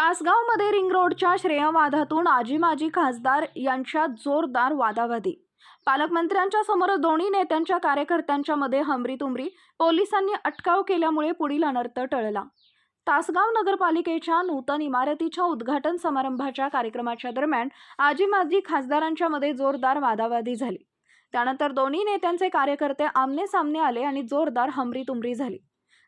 तासगावमध्ये ring रोडच्या श्रेयवादातून आजी माजी खासदार यांच्यात जोरदार वादावादी. पालकमंत्र्यांच्या समोर दोन्ही नेत्यांच्या कार्यकर्त्यांच्या मध्ये हमरीतुमरी. पोलिसांनी अटकाव केल्यामुळे पुढील अनर्थ टळला. तासगाव नगरपालिकेच्या नूतन इमारतीच्या उद्घाटन समारंभाच्या कार्यक्रमाच्या दरम्यान आजी माजी खासदारांच्या मध्ये जोरदार वादावादी झाली. त्यानंतर दोन्ही नेत्यांचे कार्यकर्ते आमने सामने आले आणि जोरदार हमरीतुमरी झाली.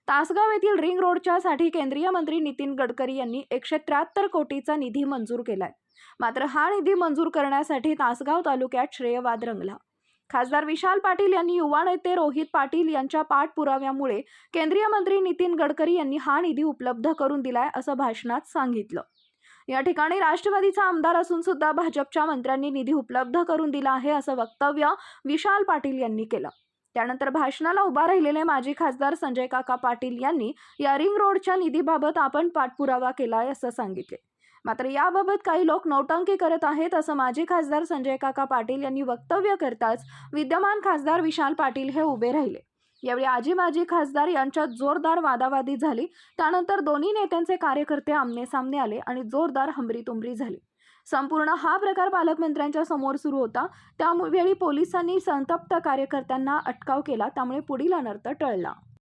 तासगाव येथील रिंग रोडच्या साठी केंद्रीय मंत्री नितीन गडकरी यांनी एकशे त्र्याहत्तर कोटीचा निधी मंजूर केलाय. मात्र हा निधी मंजूर करण्यासाठी तासगाव तालुक्यात श्रेयवाद रंगला. खासदार विशाल पाटील यांनी युवा नेते रोहित पाटील यांच्या पाठपुराव्यामुळे केंद्रीय मंत्री नितीन गडकरी यांनी हा निधी उपलब्ध करून दिलाय असं भाषणात सांगितलं. या ठिकाणी राष्ट्रवादीचा आमदार असून सुद्धा भाजपच्या मंत्र्यांनी निधी उपलब्ध करून दिला आहे असं वक्तव्य विशाल पाटील यांनी केलं. त्यानंतर भाषणाला उभा राहिलेले माजी खासदार संजय काका पाटील यांनी या रिंग रोडच्या निधीबाबत आपण पाठपुरावा केलाय असं सांगितले. मात्र याबाबत काही लोक नौटंकी करत आहेत असं माजी खासदार संजय काका पाटील यांनी वक्तव्य करताच विद्यमान खासदार विशाल पाटील हे उभे राहिले. यावेळी आजी माजी खासदार यांच्यात जोरदार वादावादी झाली. त्यानंतर दोन्ही नेत्यांचे कार्यकर्ते आमने सामने आले आणि जोरदार हमरीतुमरी झाली. संपूर्ण हा प्रकार पालकमंत्र्यांच्या समोर सुरू होता. त्यावेळी पोलिसांनी संतप्त कार्यकर्त्यांना अटकाव केला. त्यामुळे पुढील अनर्थ टळला.